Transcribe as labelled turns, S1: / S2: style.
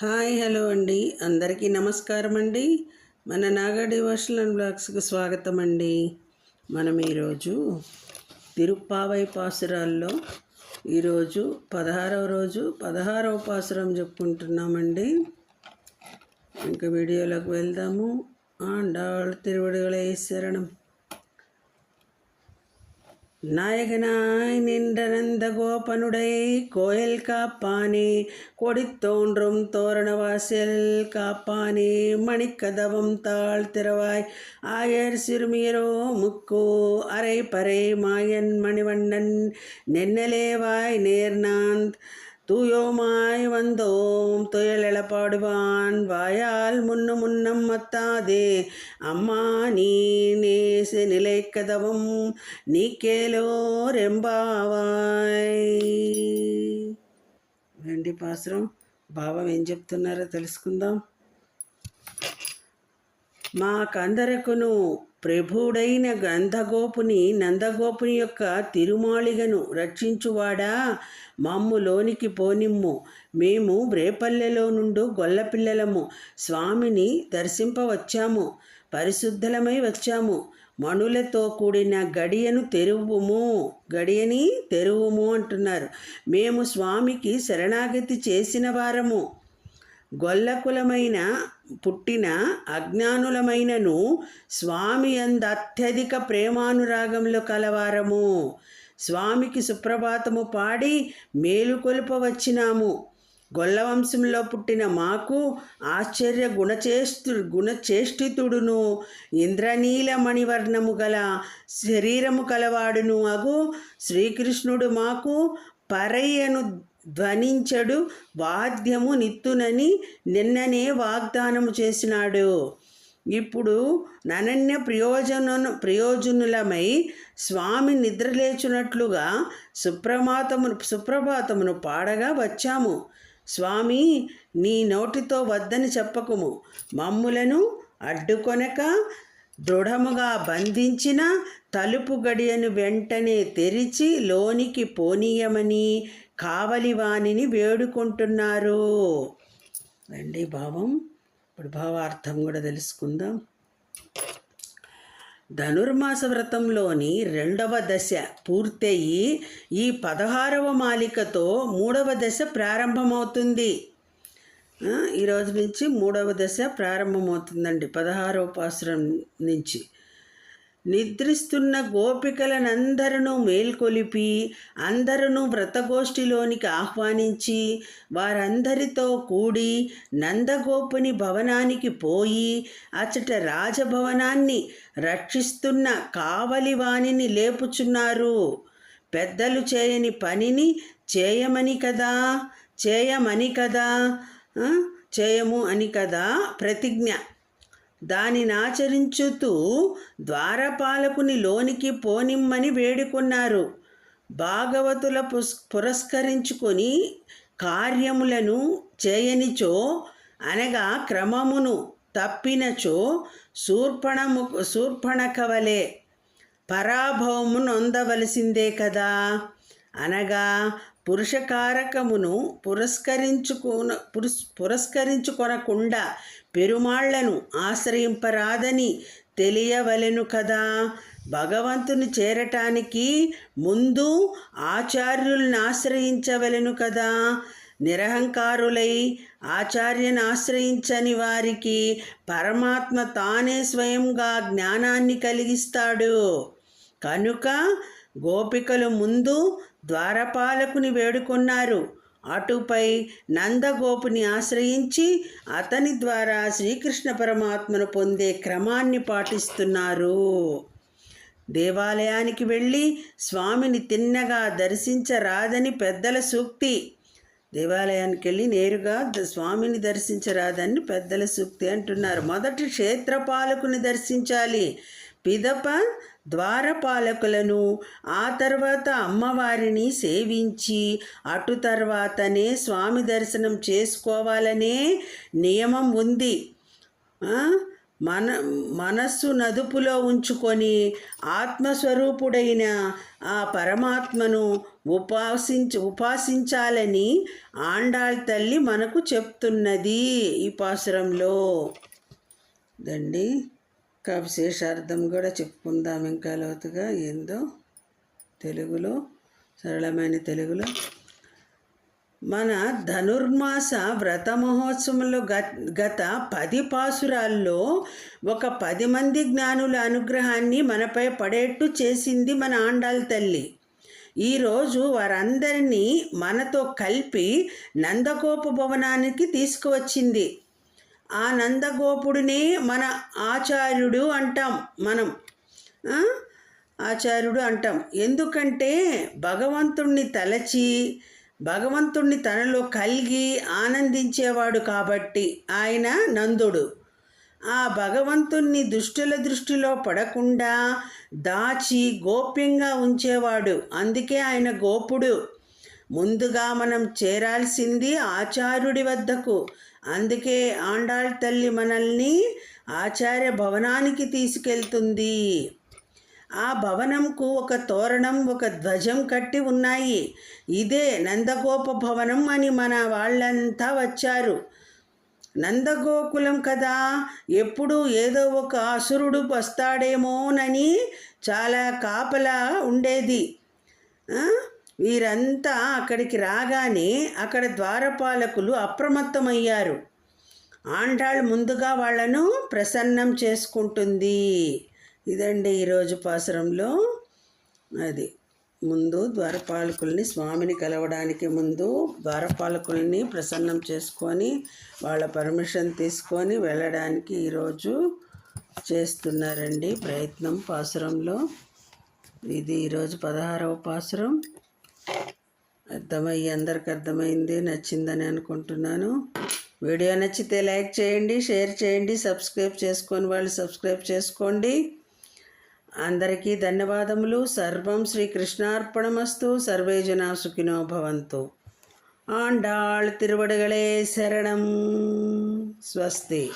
S1: Hi hello అండి. అందరికీ నమస్కారం అండి మన నాగా డివోషనల్ బ్లాగ్స్కి స్వాగతం అండి మనం ఈరోజు తిరుప్పావై పాసురాల్లో ఈరోజు పదహారవ రోజు పదహారవ పాసురం చెప్పుకుంటున్నామండి. ఇంకా వీడియోలోకి వెళ్దాము. ఆండాళ్ తిరువడిగలే శరణం. நாயகனாய் நின்றனந்த கோபனுடை கோயில் காப்பானே கொடித்தோன்றும் தோரணவாசல் காப்பானே மணிக்கதவம் தாழ் திறவாய் ஆயர் சிறுமியரோ முக்கோ அரை பறை மாயன் மணிவண்ணன் நென்னலேவாய் நேர்நாந்த் தூயோமாய் வந்தோம் துயலெழ பாடுவான் வாயால் முன்னு முன்னம் மத்தாதே அம்மா நீ நேசு நிலைக்கதவும் நீ కేలోరెంబావాయ్ వెండి పాసురం భావం ఏం చెప్తున్నారో తెలుసుకుందాం మాకందరకును ప్రభుడైన గంధగోపుని నందగోపుని యొక్క తిరుమాళిగను రక్షించువాడా? మమ్ము లోనికి పోనిమ్ము. మేము రేపల్లెలో నుండు గొల్లపిల్లలము స్వామిని దర్శింపవచ్చాము. పరిశుద్ధలమై వచ్చాము. మణులతో కూడిన గడియను తెరువుము. గడియని తెరువుము అంటున్నారు. మేము స్వామికి శరణాగతి చేసిన వారము. గొల్లకులమైన పుట్టిన అజ్ఞానులమైనను స్వామి అంద అత్యధిక ప్రేమానురాగంలో కలవారము. స్వామికి సుప్రభాతము పాడి మేలుకొలుప వచ్చినాము గొల్లవంశంలో పుట్టిన మాకు ఆశ్చర్య గుణచేష్టు గుణచేష్టితుడును. ఇంద్రనీల మణివర్ణము గల శరీరము కలవాడును. అగు శ్రీకృష్ణుడు మాకు పరయ్యను ధ్వనించడు వాద్యము నిత్తునని నిన్ననే వాగ్దానము చేసినాడు. ఇప్పుడు ననన్య ప్రయోజన ప్రయోజనులమై స్వామి నిద్రలేచునట్లుగా సుప్రమాతమును సుప్రభాతమును పాడగా వచ్చాము. స్వామి నీ నోటితో వద్దని చెప్పకుము. మమ్ములను అడ్డుకొనక దృఢముగా బంధించిన తలుపు గడియను వెంటనే తెరిచి లోనికి పోనీయమని కావలివాణిని వేడుకుంటున్నారు. రండి భావం. ఇప్పుడు భావార్థం కూడా తెలుసుకుందాం. ధనుర్మాస వ్రతంలోని రెండవ దశ పూర్తయి ఈ పదహారవ మాలికతో మూడవ దశ ప్రారంభమవుతుంది. ఈరోజు నుంచి మూడవ దశ ప్రారంభమవుతుందండి. పదహారవ పాసురం నుంచి. నిద్రిస్తున్న గోపికలనందరూ మేల్కొలిపి అందరూ వ్రతగోష్ఠిలోనికి ఆహ్వానించి వారందరితో కూడి నందగోపుని భవనానికి పోయి అచట రాజభవనాన్ని రక్షిస్తున్న కావలివాణిని లేపుచున్నారు. పెద్దలు చేయని పనిని చేయమని కదా చేయమని కదా చేయము అని కదా ప్రతిజ్ఞ. దానిని ఆచరించుతూ ద్వారపాలకుని లోనికి పోనిమ్మని వేడుకున్నారు. భాగవతుల పుస్ పురస్కరించుకొని కార్యములను చేయనిచో అనగా క్రమమును తప్పినచో శూర్పణము శూర్పణకవలే. పరాభవము నొందవలసిందే కదా? అనగా పురుషకారకమును పురస్కరించుకున పురస్ పురస్కరించుకొనకుండా పెరుమాళ్ళను ఆశ్రయింపరాదని తెలియవలెను కదా. భగవంతుని చేరటానికి ముందు ఆచార్యుల్ని ఆశ్రయించవలెను కదా. నిరహంకారులై ఆచార్యను ఆశ్రయించని వారికి పరమాత్మ తానే స్వయంగా జ్ఞానాన్ని కలిగిస్తాడు. కనుక గోపికలు ముందు ద్వారపాలకుని వేడుకొన్నారు. అటుపై నందగోపుని ఆశ్రయించి అతని ద్వారా శ్రీకృష్ణ పరమాత్మను పొందే క్రమాన్ని పాటిస్తున్నారు. దేవాలయానికి వెళ్ళి స్వామిని తిన్నగా దర్శించరాదని పెద్దల సూక్తి. దేవాలయానికి వెళ్ళి నేరుగా స్వామిని దర్శించరాదని పెద్దల సూక్తి అంటున్నారు. మొదటి క్షేత్రపాలకుని దర్శించాలి. పిదప ద్వారపాలకులను ఆ తర్వాత అమ్మవారిని సేవించి అటు తర్వాతనే స్వామి దర్శనం చేసుకోవాలనే నియమం ఉంది. మన మనస్సు నదుపులో ఉంచుకొని ఆత్మస్వరూపుడైన ఆ పరమాత్మను ఉపాసించ ఉపాసించాలని ఆండాళ్ తల్లి మనకు చెప్తున్నది ఈ పాసురంలో. దండి ఇంకా విశేషార్థం కూడా చెప్పుకుందాం ఇంకా లోతుగా. ఏందో? తెలుగులో సరళమైన తెలుగులో. మన ధనుర్మాస వ్రత మహోత్సవంలో గ- గత పది పాసురాల్లో ఒక పది మంది జ్ఞానుల అనుగ్రహాన్ని మనపై పడేట్టు చేసింది మన ఆండాల తల్లి. ఈరోజు వారందరినీ మనతో కలిపి నందకోప భవనానికి తీసుకువచ్చింది. ఆ నందగోపుడినే మన ఆచార్యుడు అంటాం మనం. ఆచార్యుడు అంటాం. ఎందుకంటే భగవంతుణ్ణి తలచి భగవంతుణ్ణి తనలో కలిగి ఆనందించేవాడు కాబట్టి ఆయన నందుడు. ఆ భగవంతుణ్ణి దుష్టుల దృష్టిలో పడకుండా దాచి గోప్యంగా ఉంచేవాడు. అందుకే ఆయన గోపుడు. ముందుగా మనం చేరాల్సింది ఆచార్యుడి వద్దకు. అందుకే ఆండాళ్ తల్లి మనల్ని ఆచార్య భవనానికి తీసుకెళ్తుంది. ఆ భవనంకు ఒక తోరణం ఒక ధ్వజం కట్టి ఉన్నాయి. ఇదే నందగోప భవనం అని మన వాళ్ళంతా వచ్చారు. నందగోకులం కదా ఎప్పుడు ఏదో ఒక అసురుడు వస్తాడేమోనని చాలా కాపలా ఉండేది. వీరంతా అక్కడికి రాగానే అక్కడ ద్వారపాలకులు అప్రమత్తమయ్యారు. ఆండాళ్ ముందుగా వాళ్ళను ప్రసన్నం చేసుకుంటుంది. ఇదండి ఈరోజు పాసురంలో. అది ముందు ద్వారపాలకుల్ని స్వామిని కలవడానికి ముందు ద్వారపాలకుల్ని ప్రసన్నం చేసుకొని వాళ్ళ పర్మిషన్ తీసుకొని వెళ్ళడానికి ఈరోజు చేస్తున్నారండి ప్రయత్నం పాసురంలో. ఇది ఈరోజు పదహారవ పాసురం. అర్థమయ్యి అందరికి అర్థమైంది నచ్చిందని అనుకుంటున్నాను. వీడియో నచ్చితే లైక్ చేయండి షేర్ చేయండి సబ్స్క్రైబ్ చేసుకొని వాళ్ళు సబ్స్క్రైబ్ చేసుకోండి. అందరికీ ధన్యవాదములు. సర్వం శ్రీకృష్ణార్పణమస్తు సర్వేజనా సర్వే జనా సుఖినో భవంతు. ఆండాళ్ తిరువడగలే శరణం. స్వస్తి.